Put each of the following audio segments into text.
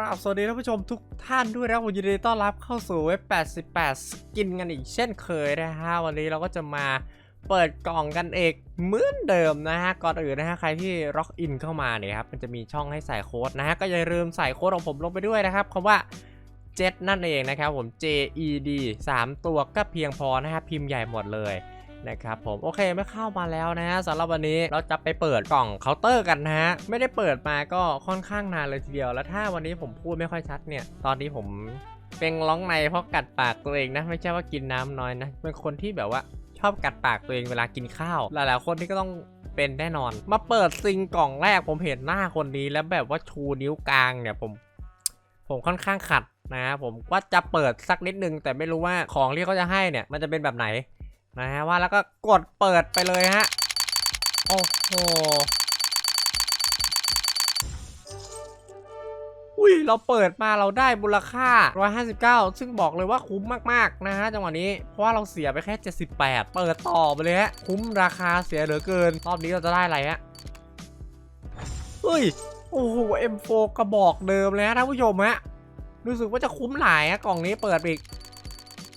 ราบสวัสดีท่านผู้ชมทุกท่านด้วยนะผมยินดีต้อนรับเข้าสู่เว็บ 88 สกินกันอีกเช่นเคยนะฮะ วันนี้เราก็จะมาเปิดกล่องกันเอกเหมือนเดิมนะฮะ ก่อนอื่นนะฮะ ใครที่ล็อกอินเข้ามาเนี่ยครับ มันจะมีช่องให้ใส่โค้ดนะฮะ ก็อย่าลืมใส่โค้ดของผมลงไปด้วยนะครับคำว่าเจ็ดนั่นเองนะครับผม J E D 3 ตัวก็เพียงพอนะฮะพิมพ์ใหญ่หมดเลย นะครับผมโอเคไม่เข้ามาแล้วนะฮะสำหรับวันนี้เราจะไปเปิดกล่องเคาน์เตอร์กันนะฮะไม่ได้เปิดมาก็ค่อนข้างนานเลยทีเดียว แล้วถ้าวันนี้ผมพูดไม่ค่อยชัดเนี่ย ตอนนี้ผมเป็นร้องในเพราะกัดปากตัวเองนะไม่ใช่ว่ากินน้ำน้อยนะเป็นคนที่แบบว่าชอบกัดปากตัวเองเวลากินข้าว หลายๆคนที่ก็ต้องเป็นแน่นอน มาเปิดซิงกล่องแรกผมเห็นหน้าคนนี้แล้วแบบว่าชูนิ้วกลางเนี่ยผม ผมค่อนข้างขัดนะฮะผมว่าจะเปิดสักนิดนึงแต่ไม่รู้ว่าของที่เขาจะให้เนี่ย มันจะเป็นแบบไหน นะฮะว่าแล้วก็กดเปิดไปเลยฮะ โอ้โหอุ้ยเราเปิดมาเราได้มูลค่า 159 ซึ่งบอกเลยว่าคุ้มมากๆนะฮะจังหวะนี้ เพราะว่าเราเสียไปแค่ 78 เปิดต่อไปเลยฮะ คุ้มราคาเสียเหลือเกิน รอบนี้เราจะได้อะไรฮะเฮ้ย โอ้โห M4 กระบอกเดิมเลยฮะท่านผู้ชมฮะ รู้สึกว่าจะคุ้มหลายฮะกล่องนี้เปิดอีก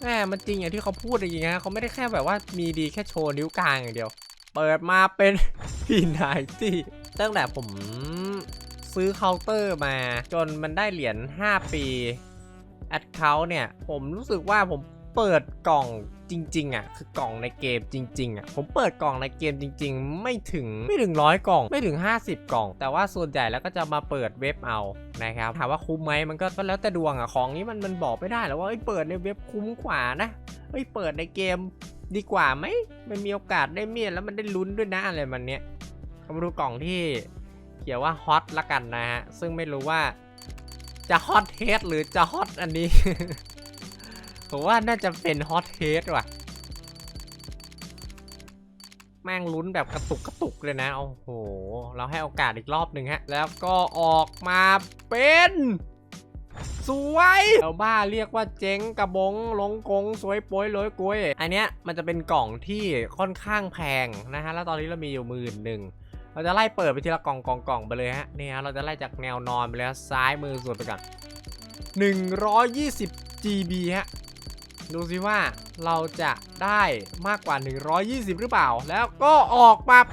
แม่มันจริงอย่างที่เขาพูดจริงๆนะเขาไม่ได้แค่แบบว่ามีดีแค่โชว์นิ้วกลางอย่างเดียว เปิดมาเป็นพีนายที่ตั้งแต่ผมซื้อเคาน์เตอร์มา จนมันได้เหรียญ5 ปีแอดเคาเนี่ย ผมรู้สึกว่าผม เปิดกล่องจริงๆอะคือกล่องในเกมจริงๆอะผมเปิดกล่องในเกมจริง ๆ ไม่ถึงไม่ถึงร้อยกล่องไม่ถึง 50 กล่อง แต่ว่าส่วนใหญ่แล้วก็จะมาเปิดเว็บเอานะครับถามว่าคุ้มไหมมันก็แล้วแต่ดวงอะของนี้มันมันบอกไม่ได้หรอกว่าเอ้เปิดในเว็บคุ้มกว่านะเอ้ยเปิดในเกมดีกว่าไหมมันมีโอกาสได้เมียแล้วมันได้ลุ้นด้วยนะอะไรมันเนี้ยมาดูกล่องที่เขียนว่าฮอตละกันนะฮะซึ่งไม่รู้ว่าจะฮอตเฮดหรือจะฮอตอันนี้ ผมว่าน่าจะเป็นฮอตเฮดว่ะ แม่งลุ้นแบบกระตุกกระตุกเลยนะ โอ้โห เราให้โอกาสอีกรอบหนึ่งฮะ แล้วก็ออกมาเป็น สวยชาวบ้าเรียกว่าเจ๊งกระบงลงกง สวยโป้ยลอยกล้วย อันเนี้ยมันจะเป็นกล่องที่ค่อนข้างแพงนะฮะ แล้วตอนนี้เรามีอยู่หมื่นหนึ่งเราจะไล่เปิดไปทีละกล่องกล่องกล่องไปเลยฮะเนี่ฮะเราจะไล่จากแนวนอนไปเลยฮะซ้ายมือสุดไปก่อน120 GB ฮะ ดูสิว่าเราจะได้มากกว่า 120 หรือเปล่า แล้วก็ออกมา 65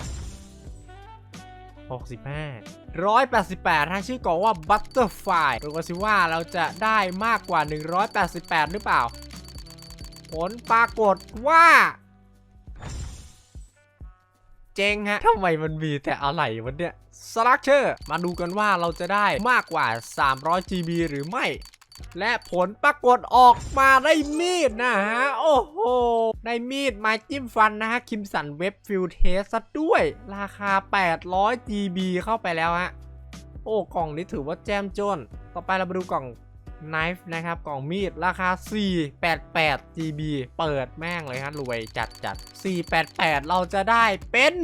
188ทางชื่อกล่องว่า Butterfly ดูกันสิว่าเราจะได้มากกว่า 188 หรือเปล่า ผลปรากฏว่า เจ๊งฮะทำไมมันมีแต่อะไรวันเนี้ยสลักเชอร์มาดูกันว่าเราจะได้มากกว่า 300 GB หรือไม่ และผลปรากฏออกมาได้มีดนะฮะ โอ้โห ได้มีดม้จิ้มฟันนะฮะ คิมสันเว็บฟิลเทสซะด้วย ราคา 800 GB เข้าไปแล้วฮะ โอ้ กล่องนี้ถือว่าแจมจน ต่อไปเรามาดูกล่อง knife นะครับ กล่องมีดราคา 488 GB เปิดแม่งเลยฮะรวยจัดจัด488 เราจะได้เป็น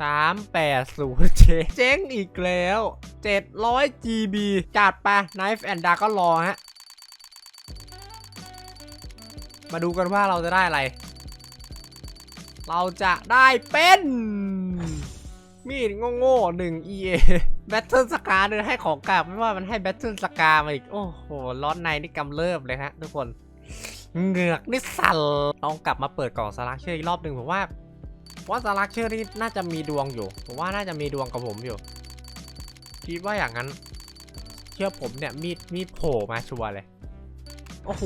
380เจ๊เจ๊งอีกแล้ว 700 GB จัดไป Knife and Dark ก็รอฮะ มาดูกันว่าเราจะได้อะไร เราจะได้เป็น มีดโง่ๆหนึ่ง EA Battle Scar เนี่ยให้ของกลับไม่ว่ามันให้ Battle Scar มาอีก โอ้โหร้อนในนี่กำเริบเลยฮะทุกคน เหงือกนี่สั่นลองกลับมาเปิดกล่องสลักเชื่ออีกรอบหนึ่งผมว่า ว่าสลักเชื่อนี่น่าจะมีดวงอยู่ผมว่าน่าจะมีดวงกับผมอยู่ คิดว่าอย่างนั้น เชื่อผมเนี่ยมีดมีดโผล่มาชัวร์เลย โอ้โห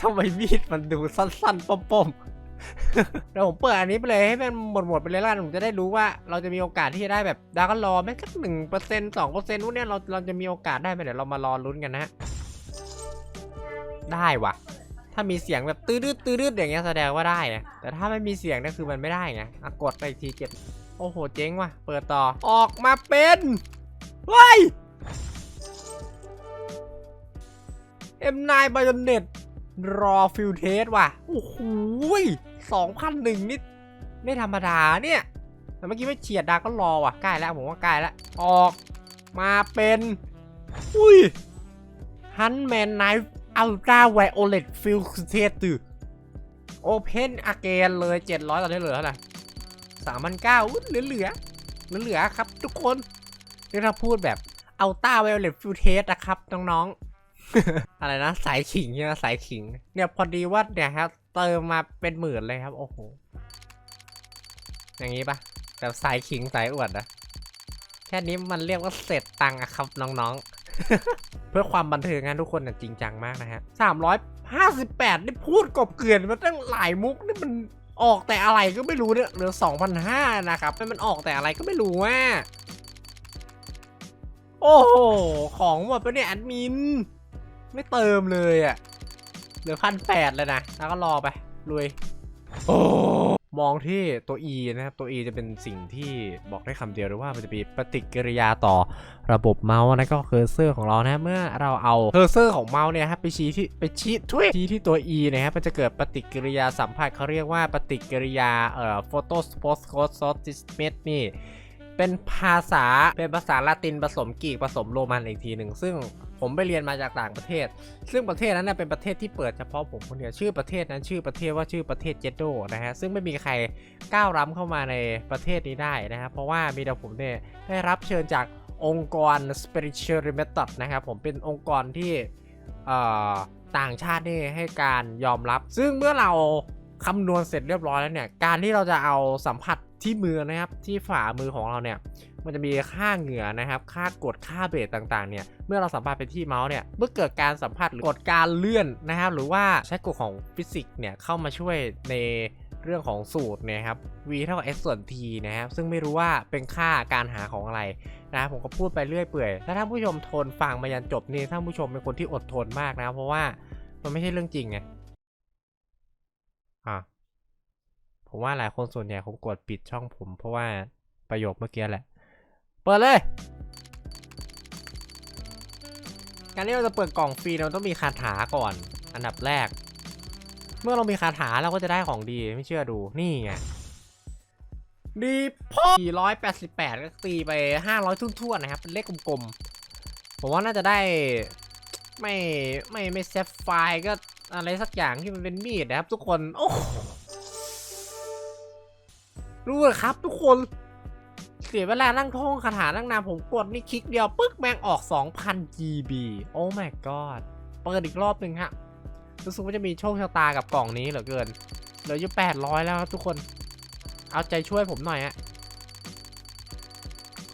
ทำไมมีดมันดูสั้นๆป้อมๆเดี๋ยวผมเปิดอันนี้ไปเลยให้มันหมดๆไปเลยละกันผมจะได้รู้ว่าเราจะมีโอกาสที่จะได้แบบดาร์กรอแม้สักหนึ่งเปอร์เซ็นต์สองเปอร์เซ็นต์พวกเนี้ยเราเราจะมีโอกาสได้ไหมเดี๋ยวเรามารอลุ้นกันนะฮะได้ว่ะ ถ้ามีเสียงแบบตื้อๆตื้อๆอย่างเงี้ยแสดงว่าได้นะแต่ถ้าไม่มีเสียงนี่ยคือมันไม่ได้ไงอะกดไปอีกทีเก็บโอ้โหเจ๊งว่ะ เปิดต่อออกมาเป็นเฮ้ย M9 Bayonet รอฟิลเทสว่ะโอ้โหสองพันหนึ่งนิดไม่ธรรมดาเนี่ยแต่เมื่อกี้ไม่เฉียดดาก็รอว่ะใกล้แล้วผมว่าใกล้แล้วออกมาเป็น อุ้ยฮันแมนไนฟ์ อัลตราไวโอเลตฟิลเทสตือโอเพนอาเกนเลย 700 ตอนนี้เหลือเท่าไหร่สามพันเก้าเหลือเหลือเหลือเหลือครับ ทุกคนนี่ถ้าพูดแบบเอาต้าไวโอเลตฟิวเทสนะครับ น้องๆ อะไรนะ สายขิงเนี่ยสายขิง เนี่ย พอดีว่าเนี่ยครับเติมมาเป็นหมื่นเลยครับ โอ้โห อย่างนี้ปะแบบสายขิงสายอวดนะแค่นี้มันเรียกว่าเสร็จตังค์อะครับน้องๆ เพื่อความบันเทิงงานทุกคนน่ะจริงจังมากนะฮะสามร้อยห้าสิบแปดนี่พูดกบเกลื่อนมาตั้งหลายมุกนี่มันออกแต่อะไรก็ไม่รู้เนี่ยเหลือสองพันห้านะครับมันออกแต่อะไรก็ไม่รู้ว่าโอ้โห ของหมดไปเนี่ยแอดมิน ไม่เติมเลยอะ่ะ เหลือพันแปดเลยนะ แล้วก็รอไปรวย โอ้ มองที่ตัว E นะครับ ตัว E จะเป็นสิ่งที่บอกได้คำเดียวเลยว่ามันจะมีปฏิกิริยาต่อระบบเมาส์นะก็เคอร์เซอร์ของเรานะเมื่อเราเอาเคอร์เซอร์ของเมาส์เนี่ยครับไปชี้ที่ไปชี้ทุยชี้ที่ตัว E นะครับมันจะเกิดปฏิกิริยาสัมผัสเขาเรียกว่าปฏิกิริยาเอ่อ p h o t o s p o s c o s t i s m e t นี่เป็นภาษาเป็นภาษาละตินผสมกรีกผสมโรมันอีกทีหนึ่งซึ่ง ผมไปเรียนมาจากต่างประเทศ ซึ่งประเทศนั้นเป็นประเทศที่เปิดเฉพาะผมคนเดียวชื่อประเทศนั้นชื่อประเทศว่าชื่อประเทศเจโดนะฮะซึ่งไม่มีใครก้าวล้ำเข้ามาในประเทศนี้ได้นะครับเพราะว่ามีแต่ผมเนี่ยได้รับเชิญจากองค์กร Spiritual Method นะครับผมเป็นองค์กรที่ต่างชาตินี่ให้การยอมรับ ซึ่งเมื่อเรา คำนวณเสร็จเรียบร้อยแล้วเนี่ย การที่เราจะเอาสัมผัสที่มือนะครับ ที่ฝ่ามือของเราเนี่ย มันจะมีค่าเหงื่อนะครับ ค่ากด ค่าเบรต่างๆ เนี่ย เมื่อเราสัมผัสไปที่เมาส์เนี่ย เมื่อเกิดการสัมผัสหรือกดการเลื่อนนะครับ หรือว่าใช้กฎของฟิสิกส์เนี่ยเข้ามาช่วยในเรื่องของสูตรเนี่ยครับ v เท่ากับ s ส่วน t นะครับ ซึ่งไม่รู้ว่าเป็นค่าการหาของอะไรนะครับผมก็พูดไปเรื่อยเปื่อยถ้าท่านผู้ชมทนฟังมายันจบนี่ท่านผู้ชมเป็นคนที่อดทนมากนะ เพราะว่ามันไม่ใช่เรื่องจริงไง อะผมว่าหลายคนส่วนใหญ่คงกดปิดช่องผม เพราะว่าประโยคเมื่อกี้แหละ เปิดเลย การที่เราจะเปิดกล่องฟรีเราต้องมีคาถาก่อน อันดับแรก เมื่อเรามีคาถาเราก็จะได้ของดีไม่เชื่อดูนี่ไงดีพ่อ488 ก็ตีไป 500ทุ่นๆนะครับ เป็นเลขกลมๆ ผมว่าน่าจะได้ ไม่ไม่ไม่เซฟไฟก็อะไรสักอย่างที่มันเป็นมีดนะครับ ทุกคนโอ้โหรู้เหรอครับ ทุกคน เสียเวลานั่งท่องคาถานั่งนานผมกดนี่คลิกเดียวปึ๊กแมงออก 2,000 GB โอ้ my god เปิดอีกรอบหนึ่งฮะรู้สึกว่าจะมีโชคชะตากับกล่องนี้เหลือเกิน เหลืออยู่800 แล้วทุกคน เอาใจช่วยผมหน่อยฮะ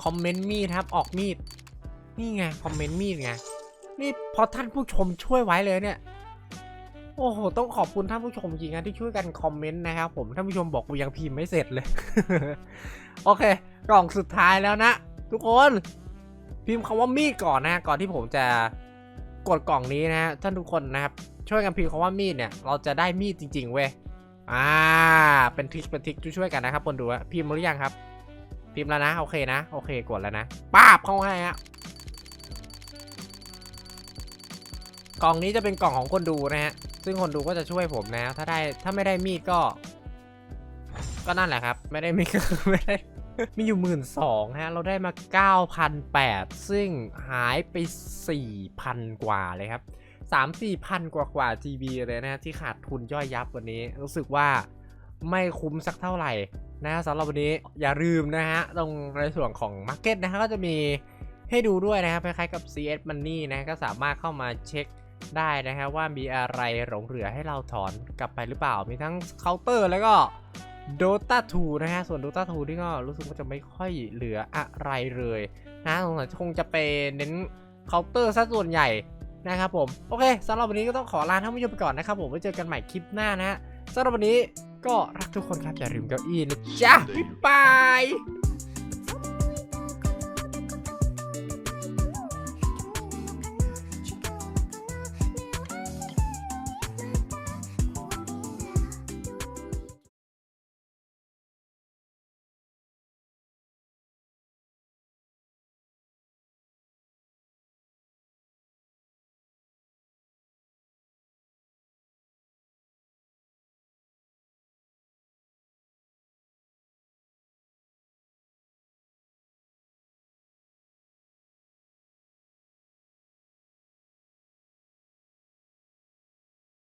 คอมเมนต์มีดครับออกมีด นี่ไงคอมเมนต์มีดไง นี่พอท่านผู้ชมช่วยไว้เลยเนี่ย โอ้โห ต้องขอบคุณท่านผู้ชมจริงนะที่ช่วยกันคอมเมนต์นะครับผม ท่านผู้ชมบอกกูยังพิมพ์ไม่เสร็จเลย โอเค กล่องสุดท้ายแล้วนะ ทุกคน พิมพ์คำว่ามีดก่อนนะ ก่อนที่ผมจะกดกล่องนี้นะท่านทุกคนนะครับ ช่วยกันพิมพ์คำว่ามีดเนี่ย เราจะได้มีดจริง ๆ เว้ย อ่า เป็นทริคเป็นทริคช่วยๆกันนะครับคนดูอะพิมพ์หรือยังครับ พิมพ์แล้วนะ โอเคนะ โอเค กดแล้วนะป้าบเข้าให้ฮะ กล่องนี้จะเป็นกล่องของคนดูนะฮะ ซึ่งคนดูก็จะช่วยผมนะ ถ้าได้ถ้าไม่ได้มีดก็ ก็นั่นแหละครับ ไม่ได้มีดก็คือไม่ได้มีอยู่หมื่นสองฮะ เราได้มา9,008ซึ่งหายไป 4,000 กว่าเลยครับ 3 4พันกว่ากว่า GB เลยนะฮะที่ขาดทุนย่อยยับวันนี้ รู้สึกว่าไม่คุ้มสักเท่าไหร่นะสำหรับวันนี้อย่าลืมนะฮะ ตรงในส่วนของ Market นะฮะก็จะมีให้ดูด้วยนะครับคล้ายๆกับ CS Money นะฮะก็สามารถเข้ามาเช็ค ได้นะฮะว่ามีอะไรหลงเหลือให้เราถอนกลับไปหรือเปล่า มีทั้งเคาน์เตอร์แล้วก็ Dota 2 นะฮะ ส่วน Dota 2ที่ก็รู้สึกว่าจะไม่ค่อยเหลืออะไรเลยนะสงสัยคงจะไปเน้นเคาน์เตอร์ซะส่วนใหญ่นะครับผม โอเคสำหรับวันนี้ก็ต้องขอลาท่านผู้ชมไปก่อนนะครับผมไว้เจอกันใหม่คลิปหน้านะฮะสำหรับวันนี้ก็รักทุกคนครับอย่าลืมเก้าอี้นะจ๊ะบ๊ายบาย